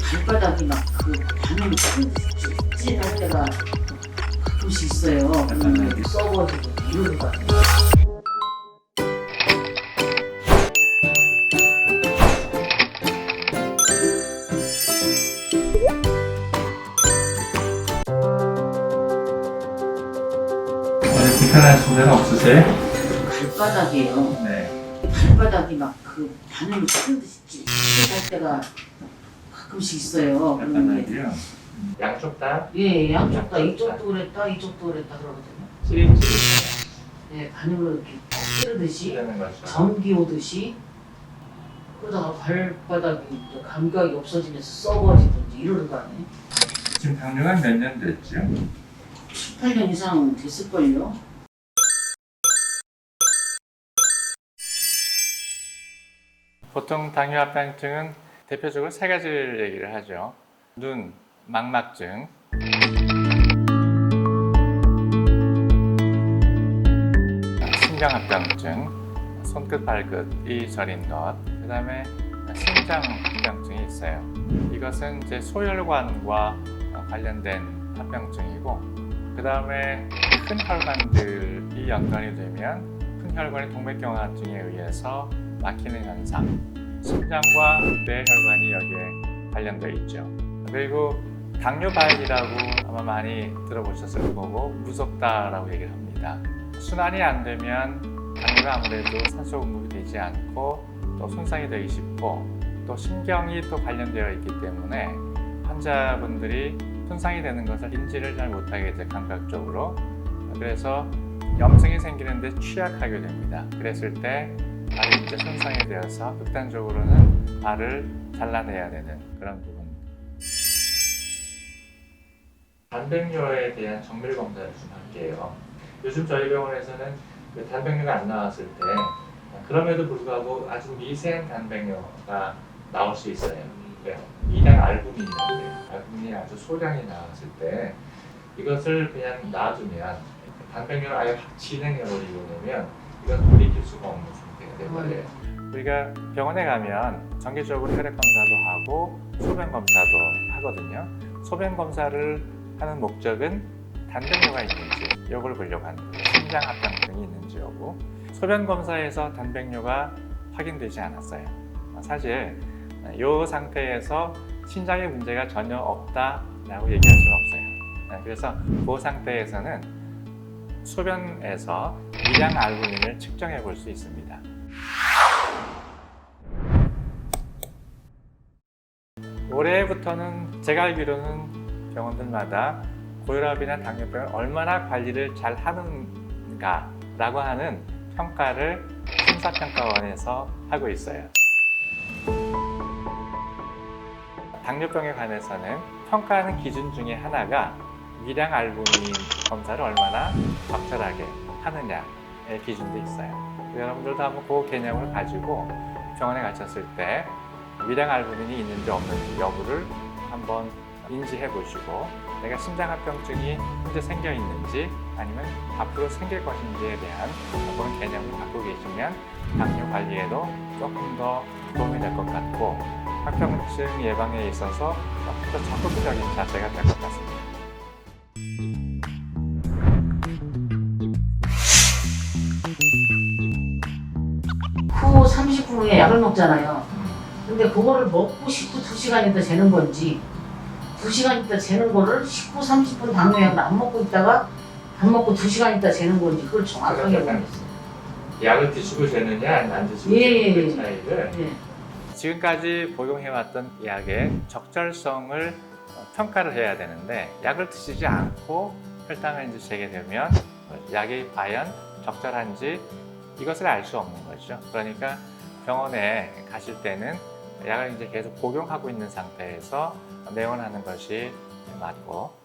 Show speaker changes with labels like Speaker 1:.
Speaker 1: 발바닥이 막그 반응이 찌릿할 때가 가끔씩 있어요. 그러면 이렇게 썩어지고 이러는 것 같아요.
Speaker 2: 불편하신 데는 없으세요?
Speaker 1: 발바닥이에요.
Speaker 2: 네.
Speaker 1: 발바닥이 막그 반응이 찌릿할 때가 가끔씩 있어요. 그러면 이제
Speaker 2: 발바닥이요. 양쪽 다
Speaker 1: 예, 양쪽 다 이쪽도 그랬다, 이쪽도 그랬다 그러거든요. 예, 반응을 이렇게 꼭 찌르듯이
Speaker 2: 거죠.
Speaker 1: 전기 오듯이 그러다가 발바닥이 이제 감각이 없어지면서 썩어지든지 이러는 거 아니에요?
Speaker 2: 지금 당뇨가 몇 년 됐죠?
Speaker 1: 18년 이상 됐을걸요?
Speaker 2: 보통 당뇨 합병증은 대표적으로 세 가지를 얘기를 하죠. 눈, 망막증, 심장합병증, 손끝 발끝이 저린 것, 그 다음에 심장합병증이 있어요. 이것은 이제 소혈관과 관련된 합병증이고, 그 다음에 큰 혈관들이 연관이 되면 큰 혈관이 동맥경화증에 의해서 막히는 현상, 심장과 뇌혈관이 여기에 관련되어 있죠. 그리고 당뇨발이라고 아마 많이 들어보셨을 거고 무섭다라고 얘기를 합니다. 순환이 안 되면 당뇨가 아무래도 산소 공급이 되지 않고 또 손상이 되기 쉽고 또 신경이 또 관련되어 있기 때문에 환자분들이 손상이 되는 것을 인지를 잘 못하게 돼 감각적으로 그래서 염증이 생기는데 취약하게 됩니다. 그랬을 때 이제 손상이 되어서 극단적으로는 발을 잘라내야 되는 그런 부분. 단백뇨에 대한 정밀 검사를 좀 할게요. 요즘 저희 병원에서는 그 단백뇨가 안 나왔을 때 그럼에도 불구하고 아주 미세한 단백뇨가 나올 수 있어요. 네. 이당 알부민인데 알부민이 아주 소량이 나왔을 때 이것을 그냥 놔두면 단백뇨를 아예 확 진행해버리고 되면 이건 수가 없는 상태가 돼버려요. 우리가 병원에 가면 정기적으로 혈액 검사도 하고 소변 검사도 하거든요. 소변 검사를 하는 목적은 단백뇨가 있는지 이걸 보려고 하는 거예요. 심장 합병증이 있는지 여부. 소변 검사에서 단백뇨가 확인되지 않았어요. 사실 이 상태에서 신장에 문제가 전혀 없다라고 얘기할 수는 없어요. 그래서 그 상태에서는 소변에서 미량 알부민을 측정해 볼 수 있습니다. 올해부터는 제가 알기로는 병원들마다 고혈압이나 당뇨병을 얼마나 관리를 잘 하는가라고 하는 평가를 심사평가원에서 하고 있어요. 당뇨병에 관해서는 평가하는 기준 중에 하나가 미량 알부민 검사를 얼마나 적절하게 하느냐의 기준도 있어요. 여러분들도 한번 그 개념을 가지고 병원에 가셨을 때 미량 알부민이 있는지 없는지 여부를 한번 인지해 보시고 내가 심장합병증이 현재 생겨 있는지 아니면 앞으로 생길 것인지에 대한 그런 개념을 갖고 계시면 당뇨 관리에도 조금 더 도움이 될 것 같고 합병증 예방에 있어서 조금 더 적극적인 자세가 될 것 같습니다.
Speaker 1: 후 30분 후에 약을 먹잖아요. 근데 그거를 먹고 식후 2시간 있다 재는 건지 2시간 있다 재는 거를 식후 30분 당뇨약을 안 먹고 있다가 밥 먹고 2시간 있다 재는 건지 그걸 정확하게 모르겠어요.
Speaker 2: 약을 드시고 재느냐 아니면 안 드시고
Speaker 1: 예, 예,
Speaker 2: 재느냐
Speaker 1: 예.
Speaker 2: 차이를
Speaker 1: 예.
Speaker 2: 지금까지 복용해왔던 약의 적절성을 어, 평가를 해야 되는데 약을 드시지 않고 혈당을 이제 재게 되면 약이 과연 적절한지 이것을 알 수 없는 거죠. 그러니까 병원에 가실 때는 약을 이제 계속 복용하고 있는 상태에서 내원하는 것이 맞고